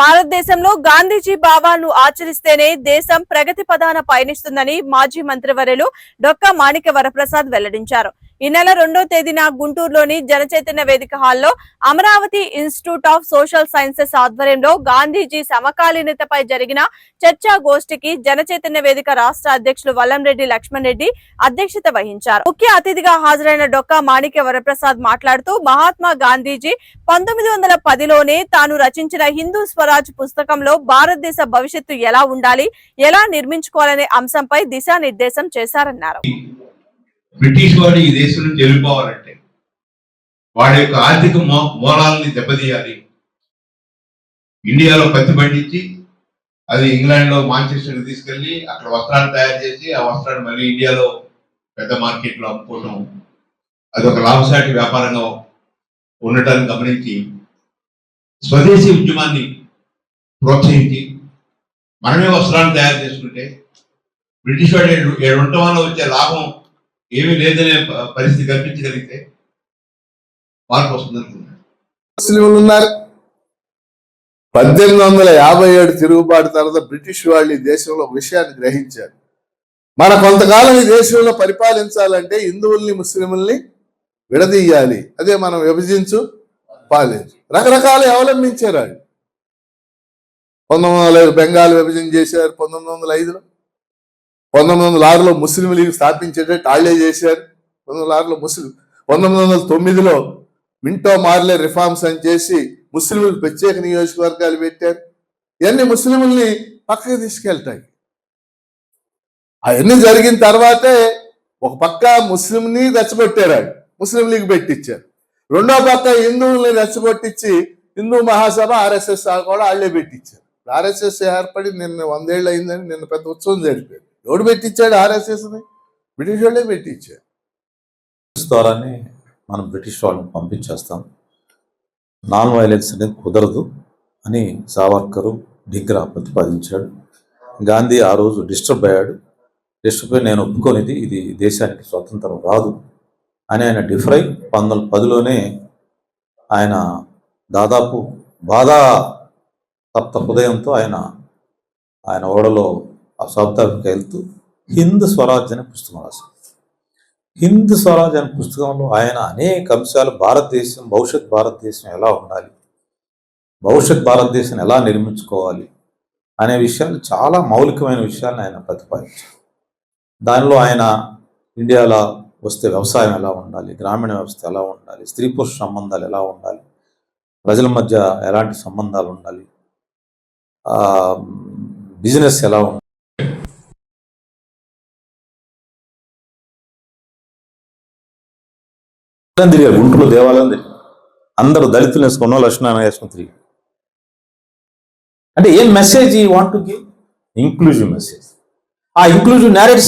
భారతదేశంలో గాంధీజీ భావాలను ఆచరిస్తేనే దేశం ప్రగతి పదాన పయనిస్తుందని మాజీ మంత్రివర్యులు డొక్కా మాణిక వరప్రసాద్ వెల్లడించారు. ఈ నెల రెండో తేదీన గుంటూరులోని జనచైతన్య వేదిక హాల్లో Amaravati institute of social sciences ఆధ్వర్యంలో గాంధీజీ సమకాలీనతపై జరిగిన చర్చా గోష్ఠికి జనచైతన్య వేదిక రాష్ట్ర అధ్యక్షులు వల్లంరెడ్డి లక్ష్మణ్ రెడ్డి అధ్యక్షత వహించారు. ముఖ్య అతిథిగా హాజరైన డొక్కా మాణిక్య వరప్రసాద్ మాట్లాడుతూ మహాత్మా గాంధీజీ పంతొమ్మిది వందల పదిలోనే తాను రచించిన హిందూ స్వరాజ్ పుస్తకంలో భారతదేశ భవిష్యత్తు ఎలా ఉండాలి ఎలా నిర్మించుకోవాలనే అంశంపై దిశానిర్దేశం చేశారన్నారు. బ్రిటిష్ వాడు ఈ దేశం నుంచి వెళ్ళిపోవాలంటే వాడి యొక్క ఆర్థిక మూ- మూలాలని దెబ్బతీయాలి ఇండియాలో పత్తి పండించి అది ఇంగ్లాండ్లో మాంచెస్టర్ అక్కడ వస్త్రాలు తయారు చేసి ఆ వస్త్రాన్ని మళ్ళీ ఇండియాలో పెద్ద మార్కెట్లో అమ్ముకోవటం అది ఒక లాభసాటి వ్యాపారంగా ఉండటాన్ని గమనించి స్వదేశీ ఉద్యమాన్ని ప్రోత్సహించి మనమే వస్త్రాలను తయారు చేసుకుంటే బ్రిటిష్ వాడు ఏడు- ఏడు ఉండటం వల్ల వచ్చే లాభం ఏమీ లేదనే పరిస్థితి కల్పించగలిగితే మార్పు వస్తుంది ముస్లింలు ఉన్నారు. పద్దెనిమిది వందల యాభై ఏడు తిరుగుబాటు తర్వాత బ్రిటిష్ వాళ్ళు ఈ దేశంలో విషయాన్ని గ్రహించారు. మన కొంతకాలం ఈ దేశంలో పరిపాలించాలంటే హిందువుల్ని ముస్లింల్ని విడదీయాలి. అదే మనం విభజించు పాలించు. రకరకాలు అవలంబించారు వాళ్ళు. పంతొమ్మిది వందల ఐదు బెంగాల్ విభజన చేశారు పంతొమ్మిది వందల ఐదులో. పంతొమ్మిది వందల ఆరులో ముస్లిం లీగ్ స్థాపించేటట్టు వాళ్ళే చేశారు పంతొమ్మిది వందల ఆరులో ముస్లిం పంతొమ్మిది వందల తొమ్మిదిలో మింటో మార్లే రిఫార్మ్స్ అని చేసి ముస్లింలు ప్రత్యేక నియోజకవర్గాలు పెట్టారు. ఇవన్నీ ముస్లింల్ని పక్కకి తీసుకెళ్తాయి. అవన్నీ జరిగిన తర్వాతే ఒక పక్క ముస్లింని రెచ్చగొట్టారు ఆయన. ముస్లిం లీగ్ పెట్టించారు. రెండో పక్క హిందువుల్ని రెచ్చగొట్టించి హిందూ మహాసభ ఆర్ఎస్ఎస్ కూడా వాళ్ళే పెట్టించారు. ఆర్ఎస్ఎస్ ఏర్పడి నిన్న వందేళ్ళు అయిందని నిన్న పెద్ద ఉత్సవం జరిపారు. ఎవడు పెట్టించాడు ఆర్ఎస్ఎస్ని బ్రిటిష్ వాళ్ళే పెట్టించారు. ద్వారానే మనం బ్రిటిష్ వాళ్ళని పంపించేస్తాం. నాన్ వైలెన్స్ అనేది కుదరదు అని సావర్కరు డిగ్రా ప్రతిపాదించాడు. గాంధీ ఆ రోజు డిస్టర్బ్ అయ్యాడు. డిస్టర్బ్ అయ్యి నేను ఒప్పుకోనిది ఇది దేశానికి స్వతంత్రం రాదు అని ఆయన డిఫరై పంతొమ్మిది పదిలోనే ఆయన దాదాపు బాధా తప్త హృదయంతో ఆయన ఆయన ఓడలో ఆ సౌత్ ఆఫ్రికా వెళ్తూ హింద్ స్వరాజ్ అనే పుస్తకం రాశారు హింద్ స్వరాజ్ అనే పుస్తకంలో ఆయన అనేక అంశాలు భారతదేశం భవిష్యత్ భారతదేశం ఎలా ఉండాలి భవిష్యత్ భారతదేశం ఎలా నిర్మించుకోవాలి అనే విషయాలు చాలా మౌలికమైన విషయాలను ఆయన ప్రతిపాదించారు దానిలో ఆయన ఇండియాలో వస్తే వ్యవసాయం ఎలా ఉండాలి గ్రామీణ వ్యవస్థ ఎలా ఉండాలి స్త్రీ పురుష సంబంధాలు ఎలా ఉండాలి ప్రజల మధ్య ఎలాంటి సంబంధాలు ఉండాలి బిజినెస్ ఎలా ఉండాలి దేవాలయం తిరిగారు. గుంటూరులో దేవాలయం తిరిగారు అందరూ దళితులు వేసుకున్న లక్ష్మణ వేసుకుని తిరిగి. అంటే ఏం message we want to give inclusive message ఆ ఇంక్లూజివ్ నేరేట్